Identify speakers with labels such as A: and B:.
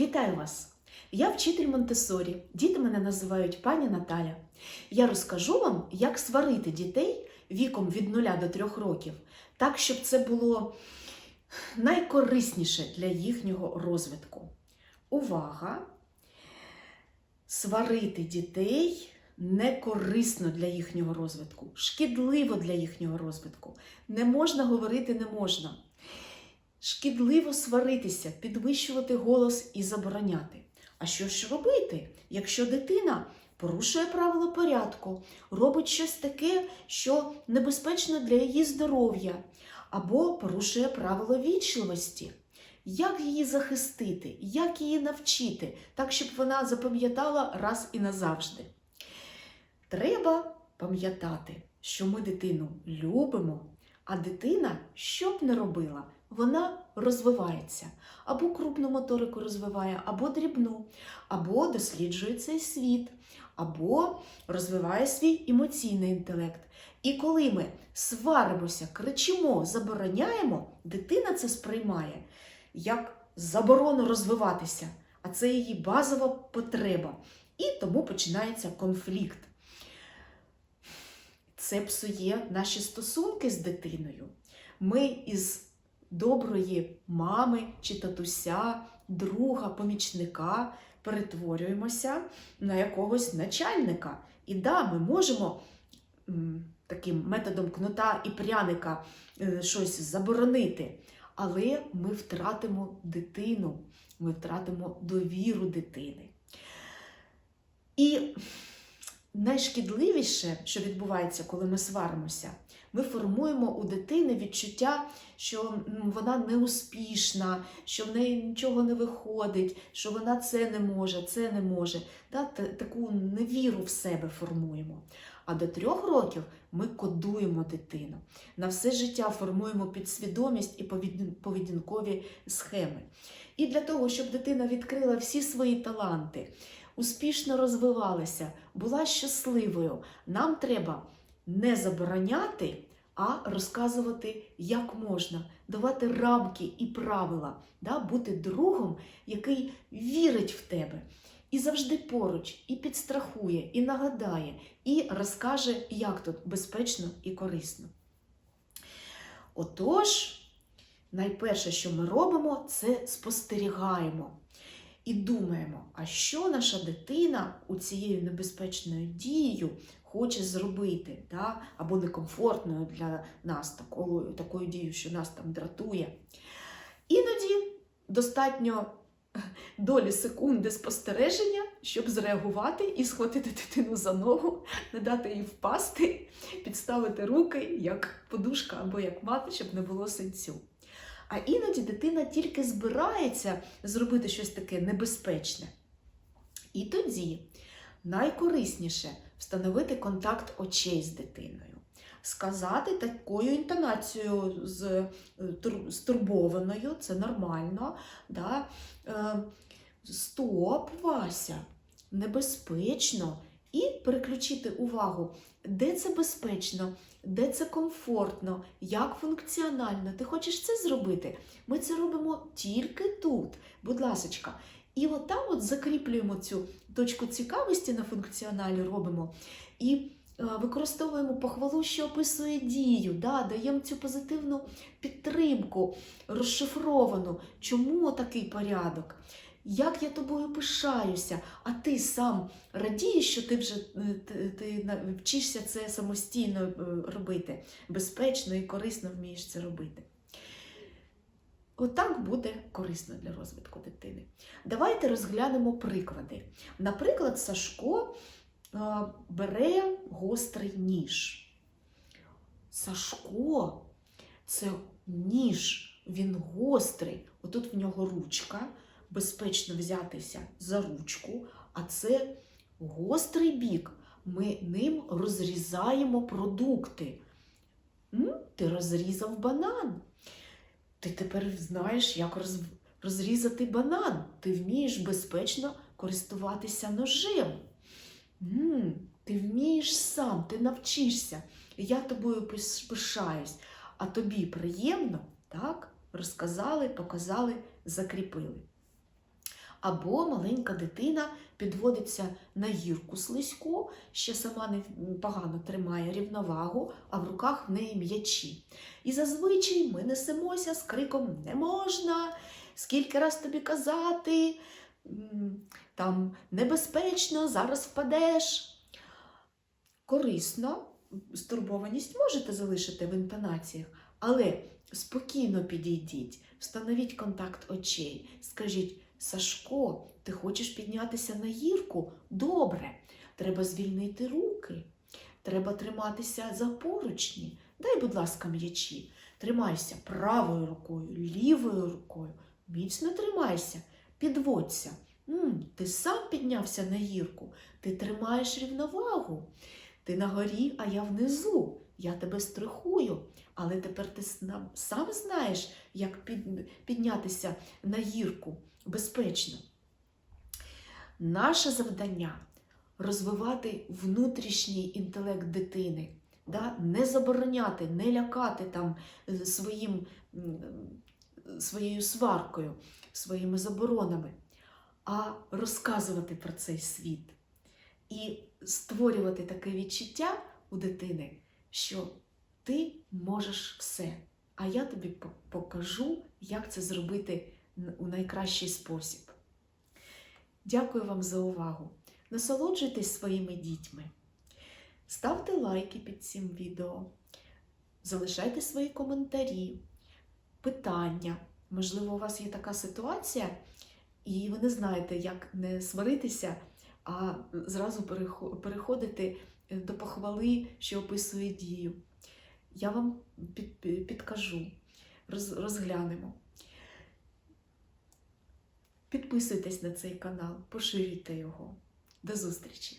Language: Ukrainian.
A: Вітаю вас! Я вчитель Монтесорі. Діти мене називають пані Наталя. Я розкажу вам, як сварити дітей віком від 0 до 3 років, так, щоб це було найкорисніше для їхнього розвитку. Увага! Сварити дітей не корисно для їхнього розвитку, шкідливо для їхнього розвитку. Не можна говорити не можна. Шкідливо сваритися, підвищувати голос і забороняти. А що ж робити, якщо дитина порушує правила порядку, робить щось таке, що небезпечно для її здоров'я, або порушує правила вічливості? Як її захистити, як її навчити, так, щоб вона запам'ятала раз і назавжди? Треба пам'ятати, що ми дитину любимо, а дитина, що б не робила, вона розвивається. Або крупну моторику розвиває, або дрібну, або досліджує цей світ, або розвиває свій емоційний інтелект. І коли ми сваримося, кричимо, забороняємо, дитина це сприймає як заборону розвиватися, а це її базова потреба. І тому починається конфлікт. Це псує наші стосунки з дитиною. Ми із доброї мами чи татуся, друга, помічника перетворюємося на якогось начальника. І да, ми можемо таким методом кнута і пряника е, щось заборонити, але ми втратимо дитину, ми втратимо довіру дитини. І найшкідливіше, що відбувається, коли ми сваримося, ми формуємо у дитини відчуття, що вона неуспішна, що в неї нічого не виходить, що вона це не може, це не може. Та, та- таку невіру в себе формуємо. А до трьох років ми кодуємо дитину. На все життя формуємо підсвідомість і поведінкові схеми. І для того, щоб дитина відкрила всі свої таланти, успішно розвивалася, була щасливою, нам треба не забороняти, а розказувати, як можна, давати рамки і правила, да? бути другом, який вірить в тебе. І завжди поруч, і підстрахує, і нагадає, і розкаже, як тут безпечно і корисно. Отож, найперше, що ми робимо, це спостерігаємо і думаємо, а що наша дитина у цією небезпечною дією хоче зробити, да? або некомфортною для нас такою, такою дією, що нас там дратує. Іноді достатньо долі секунди спостереження, щоб зреагувати і схватити дитину за ногу, не дати їй впасти, підставити руки як подушка або як мати, щоб не було синцю. А іноді дитина тільки збирається зробити щось таке небезпечне. І тоді найкорисніше встановити контакт очей з дитиною. Сказати такою інтонацією з, е, тур- стурбованою, це нормально. Да? Е, Стоп, Вася, небезпечно. І переключити увагу, де це безпечно, де це комфортно, як функціонально. Ти хочеш це зробити? Ми це робимо тільки тут, будь ласочка. І от там от закріплюємо цю точку цікавості на функціоналі, робимо і е, використовуємо похвалу, що описує дію, да, даємо цю позитивну підтримку, розшифровану, чому такий порядок. Як я тобою пишаюся, а ти сам радієш, що ти вже е, ти, ти вчишся це самостійно е, робити, безпечно і корисно вмієш це робити. Отак буде корисно для розвитку дитини. Давайте розглянемо приклади. Наприклад, Сашко е, бере гострий ніж. Сашко це ніж, він гострий. Отут в нього ручка, безпечно взятися за ручку, а це гострий бік. Ми ним розрізаємо продукти. Ти розрізав банан. Ти тепер знаєш, як розрізати банан. Ти вмієш безпечно користуватися ножем. Ти вмієш сам, ти навчишся. Я тобою пишаюсь. А тобі приємно, так? Розказали, показали, закріпили. Або маленька дитина підводиться на гірку слизьку, ще сама не погано тримає рівновагу, а в руках в неї м'ячі. І зазвичай ми несемося з криком Не можна! Скільки раз тобі казати, там небезпечно, зараз впадеш. Корисно, стурбованість можете залишити в інтонаціях, але спокійно підійдіть, встановіть контакт очей, скажіть, Сашко, ти хочеш піднятися на гірку? Добре, треба звільнити руки, треба триматися за поручні. Дай, будь ласка, м'ячі. Тримайся правою рукою, лівою рукою. Міцно тримайся, підводься. м ти сам піднявся на гірку, ти тримаєш рівновагу. Ти на горі, а я внизу. Я тебе стрихую, але тепер ти сам знаєш, як піднятися на гірку безпечно. Наше завдання розвивати внутрішній інтелект дитини, да? не забороняти, не лякати там е, своїм, своєю сваркою, своїми заборонами, а розказувати про цей світ і створювати таке відчуття у дитини, що ти можеш все. А я тобі покажу, як це зробити у найкращий спосіб. Дякую вам за увагу. Насолоджуйтесь своїми дітьми. Ставте лайки під цим відео, залишайте свої коментарі, питання. Можливо, у вас є така ситуація, і ви не знаєте, як не сваритися, а зразу перехо- переходити до похвали, що описує дію. Я вам під- під- підкажу, розглянемо. Підписуйтесь на цей канал, поширюйте його. До зустрічі!